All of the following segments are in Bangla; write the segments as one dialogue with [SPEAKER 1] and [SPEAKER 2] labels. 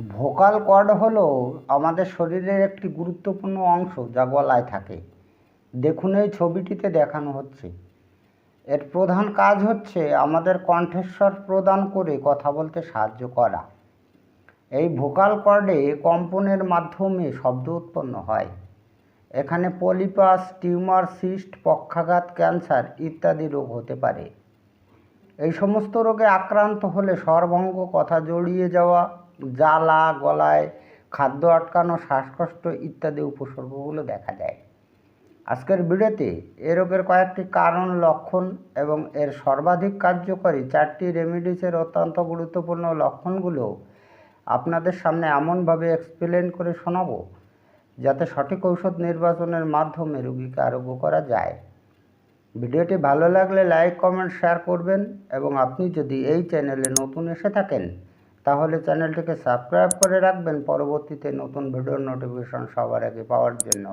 [SPEAKER 1] ভোকাল কর্ড হল আমাদের শরীরের একটি গুরুত্বপূর্ণ অংশ যা গলায় থাকে। দেখুন এই ছবিটিতে দেখানো হচ্ছে। এর প্রধান কাজ হচ্ছে আমাদের কণ্ঠস্বর প্রদান করে কথা বলতে সাহায্য করা। এই ভোকাল কর্ডে কম্পনের মাধ্যমে শব্দ উৎপন্ন হয়। এখানে পলিপাস, টিউমার, সিস্ট, পক্ষাঘাত, ক্যান্সার ইত্যাদি রোগ হতে পারে। এই সমস্ত রোগে আক্রান্ত হলে স্বরভঙ্গ কথা জড়িয়ে যাওয়া জ্বালা, গলায় খাদ্য আটকানো, শ্বাসকষ্ট ইত্যাদি উপসর্গগুলো দেখা যায়। আজকের ভিডিওতে এ রোগের কয়েকটি কারণ, লক্ষণ এবং এর সর্বাধিক কার্যকরী চারটি রেমিডিসের অত্যন্ত গুরুত্বপূর্ণ লক্ষণগুলো আপনাদের সামনে এমনভাবে এক্সপ্লেন করে শোনাবো, যাতে সঠিক ঔষধ নির্বাচনের মাধ্যমে রোগীকে আরোগ্য করা যায়। ভিডিওটি ভালো লাগলে লাইক কমেন্ট শেয়ার করবেন এবং আপনি যদি এই চ্যানেলে নতুন এসে থাকেন তাহলে চ্যানেলটিকে সাবস্ক্রাইব করে রাখবেন। পরবর্তীতে নতুন ভিডিওর নোটিফিকেশন সবার আগে পাওয়ার জন্য।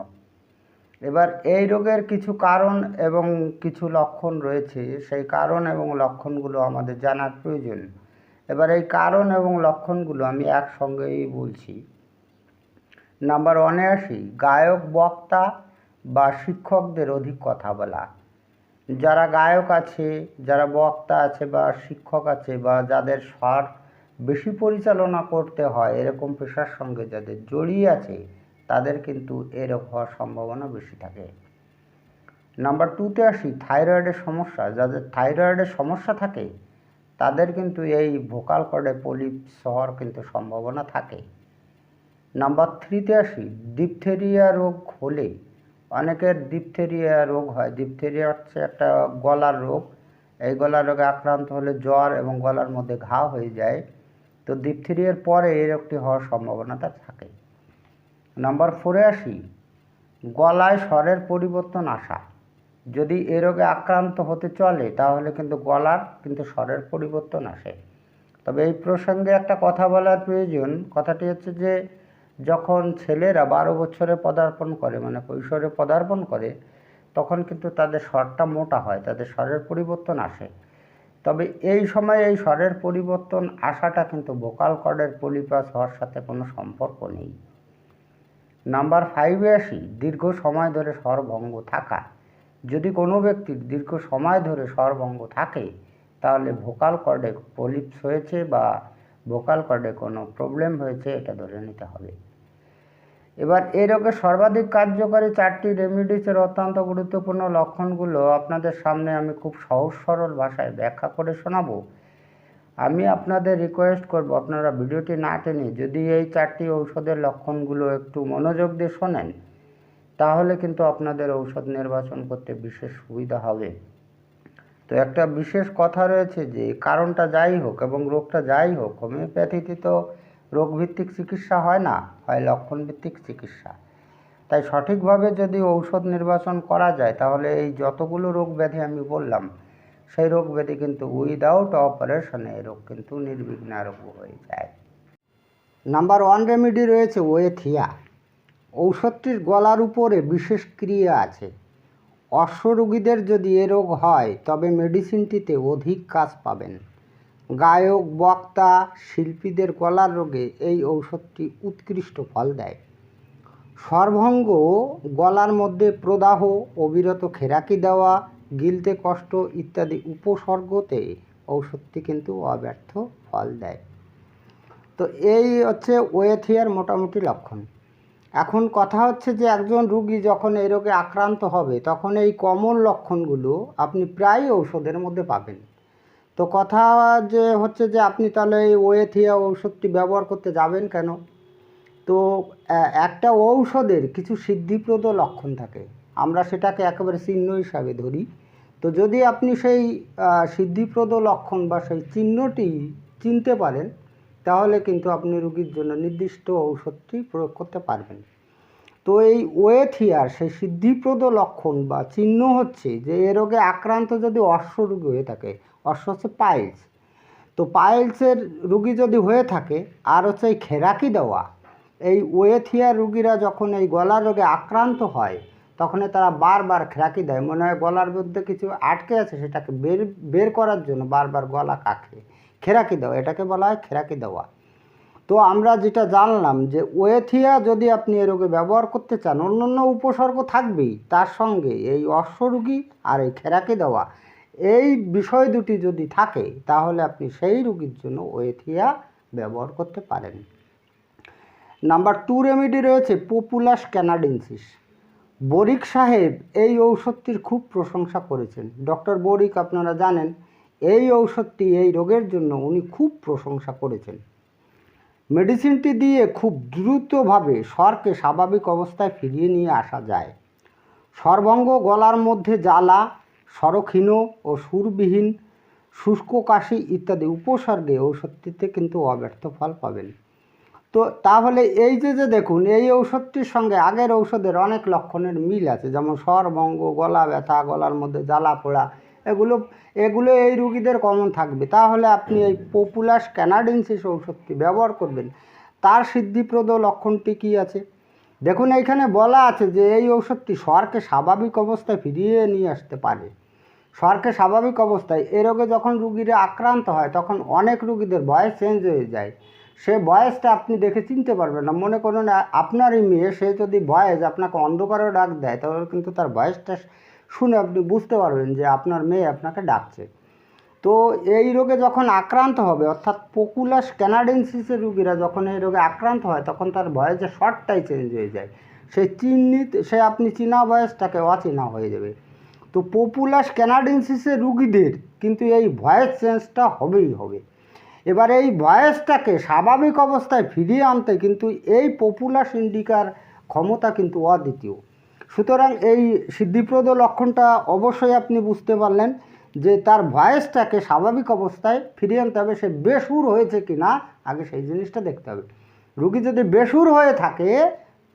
[SPEAKER 1] এবার এই রোগের কিছু কারণ এবং কিছু লক্ষণ রয়েছে। সেই কারণ এবং লক্ষণগুলো আমাদের জানার প্রয়োজন। এবার এই কারণ এবং লক্ষণগুলো আমি একসঙ্গেই বলছি। নাম্বার ওয়ানে আসি গায়ক, বক্তা বা শিক্ষকদের অধিক কথা বলা। যারা গায়ক আছে, যারা বক্তা আছে বা শিক্ষক আছে বা যাদের স্বর বেশি পরিচালনা করতে হয় এরকম পেশার সঙ্গে যাদের জড়িয়ে আছে, তাদের কিন্তু এরকম হওয়ার সম্ভাবনা বেশি থাকে। নাম্বার টুতে আসি থাইরয়েডের সমস্যা। যাদের থাইরয়েডের সমস্যা থাকে, তাদের কিন্তু এই ভোকাল কর্ডে পলিপ হওয়ার কিন্তু সম্ভাবনা থাকে। নাম্বার থ্রিতে আসি ডিপথেরিয়া রোগ হলে, অনেকের ডিপথেরিয়া রোগ হয়। ডিপথেরিয়া হচ্ছে একটা গলার রোগ। এই গলার রোগে আক্রান্ত হলে জ্বর এবং গলার মধ্যে ঘা হয়ে যায়। তো ডিপথেরিয়ার পরে এই রোগটি হওয়ার সম্ভাবনাটা থাকে নাম্বার ফোরে আসি, গলায় স্বরের পরিবর্তন আসা। যদি এ রোগে আক্রান্ত হতে চলে, তাহলে কিন্তু গলার কিন্তু স্বরের পরিবর্তন আসে। তবে এই প্রসঙ্গে একটা কথা বলার প্রয়োজন। কথাটি হচ্ছে যে, যখন ছেলেরা বারো বছরে পদার্পণ করে মানে কৈশোরে পদার্পণ করে, তখন কিন্তু তাদের স্বরটা মোটা হয়, তাদের স্বরের পরিবর্তন আসে। তবে এই সময় এই স্বরের পরিবর্তন আসাটা কিন্তু ভোকাল কর্ডের পলিপাস হওয়ার সাথে কোনো সম্পর্ক নেই। নাম্বার ফাইভে আসি, দীর্ঘ সময় ধরে স্বরভঙ্গ থাকা। যদি কোনো ব্যক্তির দীর্ঘ সময় ধরে স্বরভঙ্গ থাকে, তাহলে ভোকাল কর্ডে পলিপস হয়েছে বা ভোকাল কর্ডে কোনো প্রবলেম হয়েছে, এটা ধরে নিতে হবে। এবার এই রোগের সর্বাধিক কার্যকারী চারটি রেমিডিসের অত্যন্ত গুরুত্বপূর্ণ লক্ষণগুলো আপনাদের সামনে আমি খুব সহজ সরল ভাষায় ব্যাখ্যা করে শোনাবো। আমি আপনাদের রিকোয়েস্ট করব, আপনারা ভিডিওটি না টেনে যদি এই চারটি ঔষধের লক্ষণগুলো একটু মনোযোগ দিয়ে শোনেন, তাহলে কিন্তু আপনাদের ঔষধ নির্বাচন করতে বিশেষ সুবিধা হবে। তো একটা বিশেষ কথা রয়েছে যে, কারণটা যাই হোক এবং রোগটা যাই হোক, হোমিওপ্যাথিতে তো রোগভিত্তিক চিকিৎসা হয় না, হয় লক্ষণভিত্তিক চিকিৎসা। তাই সঠিকভাবে যদি ঔষধ নির্বাচন করা যায়, তাহলে এই যতগুলো রোগ ব্যাধি আমি বললাম, সেই রোগ ব্যাধি কিন্তু উইদাউট অপারেশনে এই রোগ কিন্তু নির্বিঘ্নে আরোগ্য হয়ে যায়। নাম্বার ওয়ান রেমেডি রয়েছে ওয়েথিয়া। ঔষধটির গলার উপরে বিশেষ ক্রিয়া আছে। অশ্ব রোগীদের যদি এ রোগ হয়, তবে মেডিসিনটিতে অধিক কাজ পাবেন। গায়ক, বক্তা, শিল্পীদের গলার রোগে এই ঔষধটি উৎকৃষ্ট ফল দেয়। স্বরভঙ্গ গলার মধ্যে প্রদাহ, অবিরত খেরাকি দেওয়া, গিলতে কষ্ট ইত্যাদি উপসর্গতে ঔষধটি কিন্তু অব্যর্থ ফল দেয়। তো এই হচ্ছে ওয়েথিয়ার মোটামুটি লক্ষণ। এখন কথা হচ্ছে যে একজন রুগী যখন এই রোগে আক্রান্ত হবে, তখন এই কমন লক্ষণগুলো আপনি প্রায় ঔষধের মধ্যে পাবেন। তো কথা যে হচ্ছে যে আপনি তাহলে এই ওয়েথিয়া ঔষধটি ব্যবহার করতে যাবেন কেন? তো একটা ঔষধের কিছু সিদ্ধিপ্রদ লক্ষণ থাকে। আমরা সেটাকে একেবারে চিহ্ন হিসাবে ধরি। তো যদি আপনি সেই সিদ্ধিপ্রদ লক্ষণ বা সেই চিহ্নটি চিনতে পারেন, তাহলে কিন্তু আপনি রুগীর জন্য নির্দিষ্ট ঔষধটি প্রয়োগ করতে পারবেন। তো এই ওয়েথিয়ার সেই সিদ্ধিপ্রদ লক্ষণ বা চিহ্ন হচ্ছে যে, এ রোগে আক্রান্ত যদি অশ্ব রোগী হয়ে থাকে অশ্ব হচ্ছে পাইলস। তো পাইলসের রুগী যদি হয়ে থাকে, আর হচ্ছে এই খেরাকি দেওয়া, এই ওয়েথিয়া রুগীরা যখন এই গলার রোগে আক্রান্ত হয় তখন তারা বারবার খেরাকি দেয়। মনে হয় গলার মধ্যে কিছু আটকে আছে, সেটাকে বের বের করার জন্য বারবার গলা কাকে খেরাকি দেওয়া, এটাকে বলা হয় খেরাকি দেওয়া। তো তো আমরা যেটা জানলাম যে ওয়েথিয়া যদি আপনি এ রোগে ব্যবহার করতে চান অন্য অন্য উপসর্গ থাকবেই। তার সঙ্গে এই অশ্বরোগী আর এই খেরাকি দেওয়া এই বিষয় দুটি যদি থাকে, তাহলে আপনি সেই রোগীর জন্য ওয়েথিয়া ব্যবহার করতে পারেন। নাম্বার টু রেমেডি রয়েছে পপুলাস ক্যানাডেন্সিস। বরিক সাহেব এই ঔষধটির খুব প্রশংসা করেছেন। ডক্টর বরিক আপনারা জানেন, এই ঔষধটি এই রোগের জন্য উনি খুব প্রশংসা করেছেন। মেডিসিনটি দিয়ে খুব দ্রুতভাবে স্বরকে স্বাভাবিক অবস্থায় ফিরিয়ে নিয়ে আসা যায়। স্বরভঙ্গ গলার মধ্যে জ্বালা স্বরক্ষীণ ও সুরবিহীন শুষ্ক কাশি ইত্যাদি উপসর্গে ঔষধটিতে কিন্তু অব্যর্থ ফল পাবেন। তো তাহলে এই যে যে দেখুন, এই ঔষধটির সঙ্গে আগের ঔষধের অনেক লক্ষণের মিল আছে, যেমন স্বরভঙ্গ গলা ব্যথা, গলার মধ্যে জ্বালা পোড়া, এগুলো এগুলো এই রুগীদের কমন থাকবে। তাহলে আপনি এই পপুলাস ক্যানাডেন্সিস ঔষধটি ব্যবহার করবেন। তার সিদ্ধিপ্রদ লক্ষণটি কী আছে? দেখুন, এইখানে বলা আছে যে এই ঔষধটি স্বরকে স্বাভাবিক অবস্থায় ফিরিয়ে নিয়ে আসতে পারে। স্বরকে স্বাভাবিক অবস্থায় এ রোগে যখন রুগীরা আক্রান্ত হয়, তখন অনেক রুগীদের বয়স চেঞ্জ হয়ে যায়। সে বয়সটা আপনি দেখে চিনতে পারবেন না। মনে করুন আপনারই মেয়ে, সে যদি ভয়েস আপনাকে অন্ধকারে ডাক দেয়, তাহলে কিন্তু তার বয়সটা শুনে আপনি বুঝতে পারবেন যে আপনার মেয়ে আপনাকে ডাকছে। তো এই রোগে যখন আক্রান্ত হবে, অর্থাৎ পকুলাস ক্যানাডেন্সিসের রুগীরা যখন এই রোগে আক্রান্ত হয়, তখন তার ভয়েসের শর্টটাই চেঞ্জ হয়ে যায়। সে চিহ্নিত, সে আপনি চীনা বয়সটাকে অচেনা হয়ে যাবে। তো পপুলাস ক্যানাডেন্সিসের রুগীদের কিন্তু এই ভয়েস চেঞ্জটা হবেই হবে। এবার এই ভয়েসটাকে স্বাভাবিক অবস্থায় ফিরিয়ে আনতে কিন্তু এই পপুলাস ইন্ডিকার ক্ষমতা কিন্তু অদ্বিতীয়। সুতরাং এই সিদ্ধিপ্রদ লক্ষণটা অবশ্যই আপনি বুঝতে পারলেন যে তার ভয়েসটাকে স্বাভাবিক অবস্থায় ফিরিয়ে আনতে হবে, সে বেসুর হয়েছে কি না আগে সেই জিনিসটা দেখতে হবে। রুগী যদি বেসুর হয়ে থাকে,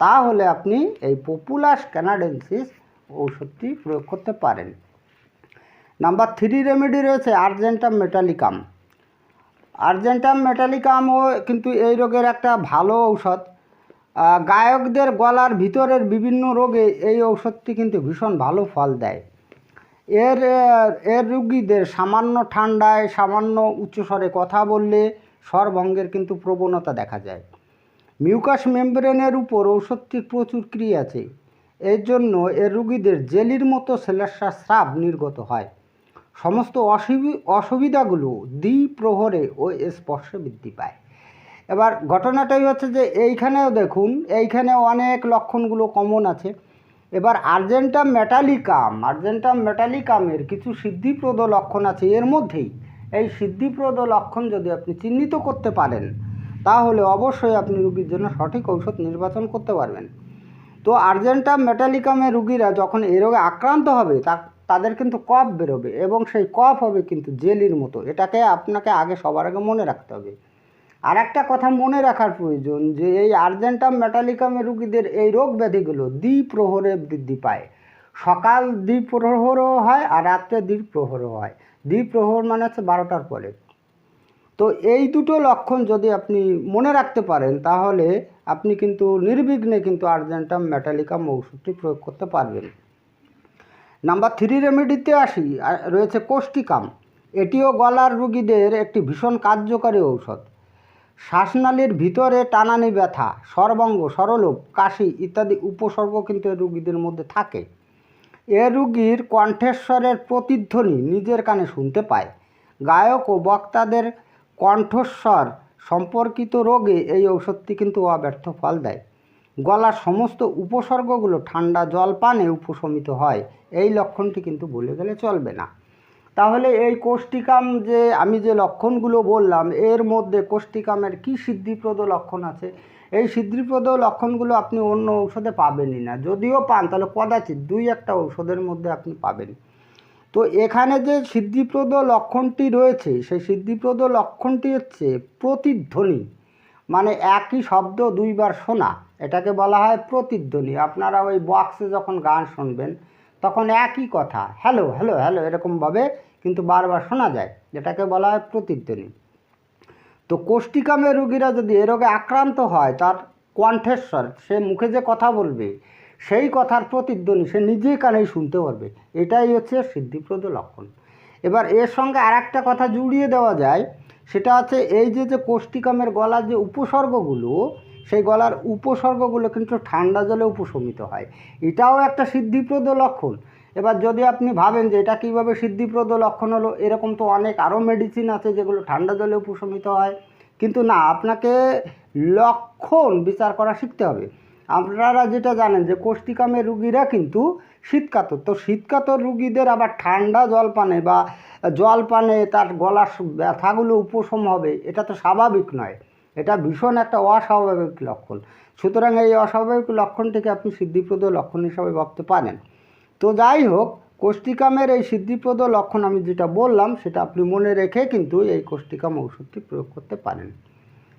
[SPEAKER 1] তাহলে আপনি এই পপুলাস ক্যানাডেন্সিস ঔষধটি প্রয়োগ করতে পারেন। নাম্বার থ্রি রেমেডি রয়েছে আর্জেন্টাম মেটালিকাম। আর্জেন্টাম মেটালিকামও কিন্তু এই রোগের একটা ভালো ঔষধ। গায়কদের গলার ভিতরের বিভিন্ন রোগে এই ঔষধটি কিন্তু ভীষণ ভালো ফল দেয়। এর এর রুগীদের সামান্য ঠান্ডায়, সামান্য উচ্চস্বরে কথা বললে স্বরভঙ্গের কিন্তু প্রবণতা দেখা যায়। মিউকাস মেমব্রেনের উপর ঔষধটির প্রচুর ক্রিয়া আছে। এর জন্য এর রুগীদের জেলির মতো সেলেসার স্রাব নির্গত হয়। সমস্ত অসুবি, অসুবিধাগুলো দ্বিপ্রহরে ও স্পর্শে বৃদ্ধি পায়। এবার ঘটনাটাই হচ্ছে যে এইখানেও দেখুন এইখানে অনেক লক্ষণগুলো কমন আছে। এবার আর্জেন্টাম মেটালিকাম, আর্জেন্টাম মেটালিকামের কিছু সিদ্ধিপ্রদ লক্ষণ আছে। এর মধ্যেই এই সিদ্ধিপ্রদ লক্ষণ যদি আপনি চিহ্নিত করতে পারেন, তাহলে অবশ্যই আপনি রুগীর জন্য সঠিক ঔষধ নির্বাচন করতে পারবেন। তো আর্জেন্টাম মেটালিকামের রুগীরা যখন এই রোগে আক্রান্ত হবে, তা, তাদের কিন্তু কফ বেরোবে এবং সেই কফ হবে কিন্তু জেলির মতো। এটাকে আপনাকে আগে সবার আগে মনে রাখতে হবে। আর একটা কথা মনে রাখার প্রয়োজন যে এই আর্জেন্টাম মেটালিকামের রুগীদের এই রোগ ব্যাধিগুলো দ্বিপ্রহরে বৃদ্ধি পায়। সকাল দ্বিপ্রহরও হয় আর রাত্রে দ্বিপ্রহরও হয়। দ্বিপ্রহর মানে হচ্ছে বারোটার পরে। তো এই দুটো লক্ষণ যদি আপনি মনে রাখতে পারেন, তাহলে আপনি কিন্তু নির্বিঘ্নে কিন্তু আর্জেন্টাম মেটালিকাম ঔষধটি প্রয়োগ করতে পারবেন। নাম্বার থ্রি রেমেডিতে আসি রয়েছে কোষ্টিকাম। এটিও গলার রুগীদের একটি ভীষণ কার্যকারী ঔষধ। শ্বাসনালীর ভিতরে টানানি ব্যথা, সর্বাঙ্গ সরলোপ কাশি ইত্যাদি উপসর্গ কিন্তু রুগীদের মধ্যে থাকে। এ রুগীর কণ্ঠেশ্বরের প্রতিধ্বনি নিজের কানে শুনতে পায়। গায়ক ও বক্তাদের কণ্ঠস্বর সম্পর্কিত রোগে এই ঔষধটি কিন্তু অব্যর্থ ফল দেয়। গলার সমস্ত উপসর্গগুলো ঠান্ডা জল পানে উপশমিত হয়। এই লক্ষণটি কিন্তু বলে গেলে চলবে না। তাহলে এই কোষ্টিকাম যে আমি যে লক্ষণগুলো বললাম, এর মধ্যে কোষ্টিকামের কি সিদ্ধিপ্রদ লক্ষণ আছে? এই সিদ্ধিপ্রদ লক্ষণগুলো আপনি অন্য ঔষধে পাবেনই না। যদিও পান, তাহলে কদাচিৎ দুই একটা ঔষধের মধ্যে আপনি পাবেন। তো এখানে যে সিদ্ধিপ্রদ লক্ষণটি রয়েছে, সেই সিদ্ধিপ্রদ লক্ষণটি হচ্ছে প্রতিধ্বনি। মানে একই শব্দ দুইবার শোনা, এটাকে বলা হয় প্রতিধ্বনি। আপনারা ওই বক্সে যখন গান শুনবেন, তখন একই কথা, হ্যালো হ্যালো হ্যালো এরকমভাবে কিন্তু বারবার শোনা যায়, যেটাকে বলা হয় প্রতিধ্বনি। তো কোষ্টিকামের রুগীরা যদি এ রোগে আক্রান্ত হয়, তার কণ্ঠেশ্বর সে মুখে যে কথা বলবে সেই কথার প্রতিধ্বনি সে নিজেই কানেই শুনতে পারবে। এটাই হচ্ছে সিদ্ধিপ্রদ লক্ষণ। এবার এর সঙ্গে আর একটা কথা জুড়িয়ে দেওয়া যায়, সেটা আছে এই যে যে কোষ্টিকামের গলার যে উপসর্গগুলো, সেই গলার উপসর্গগুলো কিন্তু ঠান্ডা জলে উপশমিত হয়। এটাও একটা সিদ্ধিপ্রদ লক্ষণ। এবার যদি আপনি ভাবেন যে এটা কীভাবে সিদ্ধিপ্রদ লক্ষণ হলো, এরকম তো অনেক আরও মেডিসিন আছে যেগুলো ঠান্ডা জলে উপশমিত হয়। কিন্তু না, আপনাকে লক্ষণ বিচার করা শিখতে হবে। আপনারা যেটা জানেন যে কোষ্টিকামের রুগীরা কিন্তু শীতকাতর। তো শীতকাতর রুগীদের আবার ঠান্ডা জল পানে বা জল পানে তার গলার ব্যথাগুলো উপশম হবে, এটা তো স্বাভাবিক নয়। এটা ভীষণ একটা অস্বাভাবিক লক্ষণ। সুতরাং এই অস্বাভাবিক লক্ষণটিকে আপনি সিদ্ধিপ্রদ লক্ষণ হিসাবে ভাবতে পারেন। তো যাই হোক কোষ্টিকামের এই সিদ্ধিপ্রদ লক্ষণ আমি যেটা বললাম, সেটা আপনি মনে রেখে কিন্তু এই কোষ্টিকাম ওষুধটি প্রয়োগ করতে পারেন।